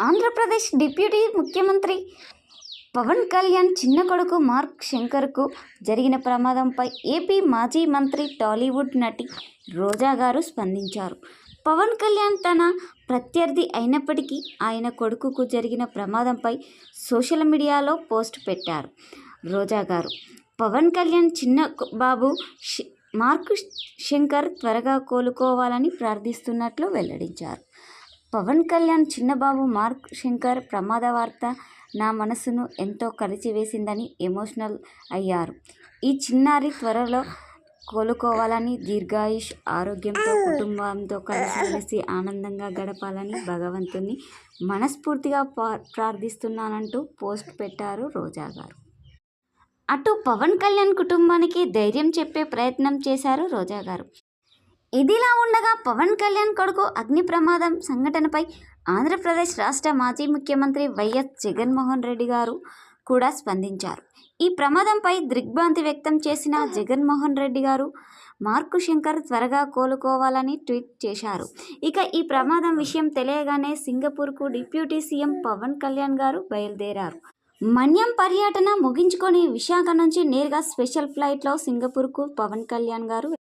Andhra Pradesh deputy ముఖ్యమంత్రి పవన్ కళ్యాణ్ చిన్న కొడుకు మార్క్ శంకర్కు జరిగిన ప్రమాదంపై ఏపీ మాజీ మంత్రి టాలీవుడ్ నటి రోజా గారు స్పందించారు. పవన్ కళ్యాణ్ తన ప్రత్యర్థి అయినప్పటికీ ఆయన కొడుకుకు జరిగిన ప్రమాదంపై సోషల్ మీడియాలో పోస్ట్ పెట్టారు రోజా గారు. పవన్ కళ్యాణ్ చిన్న బాబు మార్క్ శంకర్ త్వరగా కోలుకోవాలని ప్రార్థిస్తున్నట్లు వెల్లడించారు. పవన్ కళ్యాణ్ చిన్నబాబు మార్క్ శంకర్ ప్రమాద వార్త నా మనసును ఎంతో కలిచివేసిందని ఎమోషనల్ అయ్యారు. ఈ చిన్నారి త్వరలో కోలుకోవాలని దీర్ఘాయుష్ ఆరోగ్యంతో కుటుంబంతో కలిసి ఆనందంగా గడపాలని భగవంతుని మనస్ఫూర్తిగా ప్రార్థిస్తున్నానంటూ పోస్ట్ పెట్టారు రోజా గారు. అటు పవన్ కళ్యాణ్ కుటుంబానికి ధైర్యం చెప్పే ప్రయత్నం చేశారు రోజా గారు. ఇదిలా ఉండగా పవన్ కళ్యాణ్ కొడుకు అగ్ని ప్రమాదం సంఘటనపై ఆంధ్రప్రదేశ్ రాష్ట్ర మాజీ ముఖ్యమంత్రి వైఎస్ జగన్మోహన్ రెడ్డి గారు కూడా స్పందించారు. ఈ ప్రమాదంపై దిగ్భ్రాంతి వ్యక్తం చేసిన జగన్మోహన్ రెడ్డి గారు మార్కు శంకర్ త్వరగా కోలుకోవాలని ట్వీట్ చేశారు. ఇక ఈ ప్రమాదం విషయం తెలియగానే సింగపూర్కు డిప్యూటీ సీఎం పవన్ కళ్యాణ్ గారు బయలుదేరారు. మన్యం పర్యటన ముగించుకొని విశాఖ నుంచి నేరుగా స్పెషల్ ఫ్లైట్లో సింగపూర్కు పవన్ కళ్యాణ్ గారు